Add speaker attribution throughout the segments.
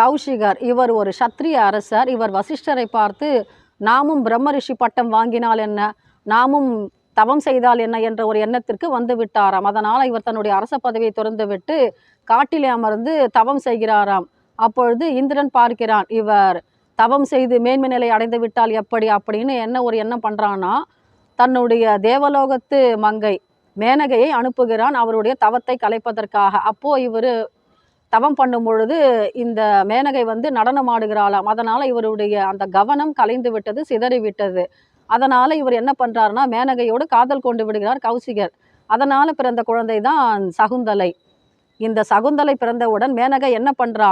Speaker 1: கௌஷிகர் இவர் ஒரு சத்திரிய அரசர். இவர் வசிஷ்டரை பார்த்து நாமும் பிரம்ம ரிஷி பட்டம் வாங்கினால் என்ன? நாமும் தவம் செய்தால் என்ன? என்ற ஒரு எண்ணத்திற்கு வந்து விட்டாராம். அதனால் இவர் தன்னுடைய அரச பதவியை திறந்து விட்டு காட்டிலே அமர்ந்து தவம் செய்கிறாராம். அப்பொழுது இந்திரன் பார்க்கிறான் இவர் தவம் செய்து மேன்மை நிலை அடைந்து விட்டால் எப்படி? அப்படின்னு என்ன ஒரு எண்ணம் பண்ணுறான்னா தன்னுடைய தேவலோகத்து மங்கை மேனகையை அனுப்புகிறான் அவருடைய தவத்தை கலைப்பதற்காக. அப்போது இவர் தவம் பண்ணும் பொழுது இந்த மேனகை வந்து நடனம் ஆடுகிறாளாம் அதனால் இவருடைய அந்த கவனம் கலைந்து விட்டது சிதறி விட்டது. இவர் என்ன பண்ணுறாருன்னா மேனகையோடு காதல் கொண்டு விடுகிறார் கௌசிகர். அதனால் பிறந்த குழந்தை தான் சகுந்தலை. இந்த சகுந்தலை பிறந்தவுடன் மேனகை என்ன பண்ணுறா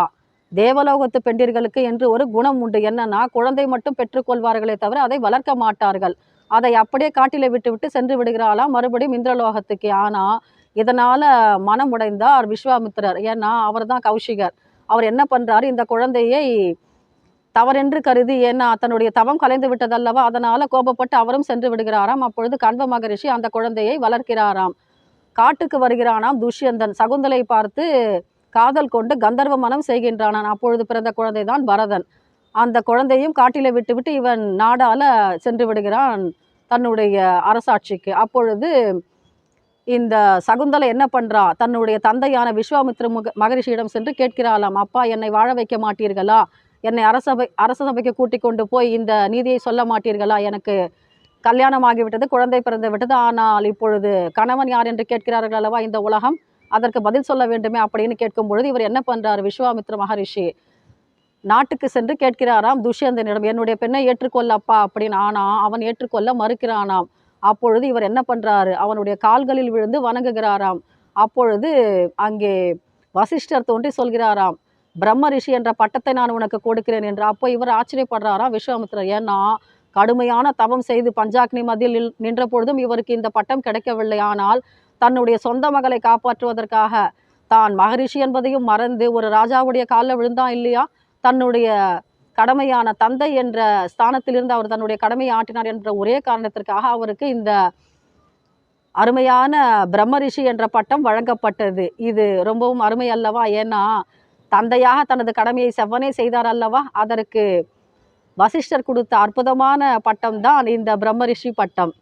Speaker 1: தேவலோகத்து பெண்டிர்களுக்கு என்று ஒரு குணம் உண்டு. என்னன்னா குழந்தை மட்டும் பெற்றுக்கொள்வார்களே தவிர அதை வளர்க்க மாட்டார்கள். அதை அப்படியே காட்டிலே விட்டு விட்டு சென்று விடுகிறாளாம். மறுபடியும் இந்திரலோகத்துக்கு. ஆனால் இதனால் மனம் உடைந்தார் விஸ்வாமித்திரர்? ஏன்னா அவர் தான் கௌஷிகர். அவர் என்ன பண்ணுறாரு இந்த குழந்தையை தவறென்று கருதி ஏன்னா தன்னுடைய தவம் கலைந்து விட்டதல்லவா? அதனால கோபப்பட்டு அவரும் சென்று விடுகிறாராம். அப்பொழுது கண்வ மகரிஷி அந்த குழந்தையை வளர்க்கிறாராம். காட்டுக்கு வருகிறானாம் துஷ்யந்தன். சகுந்தலை பார்த்து காதல் கொண்டு கந்தர்வ மனம் செய்கின்றானான் அப்பொழுது பிறந்த குழந்தை தான் பரதன். அந்த குழந்தையும் காட்டில விட்டுவிட்டு இவன் நாடால சென்று விடுகிறான் தன்னுடைய அரசாட்சிக்கு. அப்பொழுது இந்த சகுந்தலை என்ன பண்ணுறா தன்னுடைய தந்தையான விஸ்வாமித்ர முக மகரிஷியிடம் சென்று கேட்கிறாளாம் அப்பா என்னை வாழ வைக்க மாட்டீர்களா? என்னை அரசபை அரச சபைக்கு கூட்டிக் கொண்டு போய் இந்த நீதியை சொல்ல மாட்டீர்களா? எனக்கு கல்யாணம் ஆகிவிட்டது குழந்தை பிறந்து விட்டது ஆனால் இப்பொழுது கணவன் யார் என்று கேட்கிறார்கள் அல்லவா இந்த உலகம்? அதற்கு பதில் சொல்ல வேண்டுமே அப்படின்னு கேட்கும் பொழுது இவர் என்ன பண்ணுறார் விஸ்வாமித்ர மகரிஷி நாட்டுக்கு சென்று கேட்கிறாராம் துஷ்யந்தனிடம் என்னுடைய பெண்ணை ஏற்றுக்கொள்ளப்பா அப்படின்னு. ஆனா அவன் ஏற்றுக்கொள்ள மறுக்கிறானாம். அப்பொழுது இவர் என்ன பண்றாரு? அவனுடைய கால்களில் விழுந்து வணங்குகிறாராம். அப்பொழுது அங்கே வசிஷ்டர் தோன்றி சொல்கிறாராம் பிரம்ம ரிஷி என்ற பட்டத்தை நான் உனக்கு கொடுக்கிறேன் என்று. அப்போ இவர் ஆச்சரியப்படுறாராம் விஸ்வாமித்திரர் ஏன்னா கடுமையான தவம் செய்து பஞ்சாக்னி மதியில் நின்ற பொழுதும் இவருக்கு இந்த பட்டம் கிடைக்கவில்லை. ஆனால் தன்னுடைய சொந்த மகளை காப்பாற்றுவதற்காக தான் மகரிஷி என்பதையும் மறந்து ஒரு ராஜாவுடைய காலில் விழுந்தான் இல்லையா? தன்னுடைய கடமையான தந்தை என்ற ஸ்தானத்திலிருந்து அவர் தன்னுடைய கடமையை ஆற்றினார் என்ற ஒரே காரணத்திற்காக அவருக்கு இந்த அருமையான பிரம்ம ரிஷி என்ற பட்டம் வழங்கப்பட்டது. இது ரொம்பவும் அருமை அல்லவா? ஏன்னா தந்தையாக தனது கடமையை செவ்வனே செய்தார் அல்லவா? அதற்கு வசிஷ்டர் கொடுத்த அற்புதமான பட்டம் தான் இந்த பிரம்ம ரிஷி பட்டம்.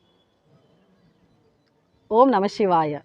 Speaker 1: ஓம் நம சிவாய.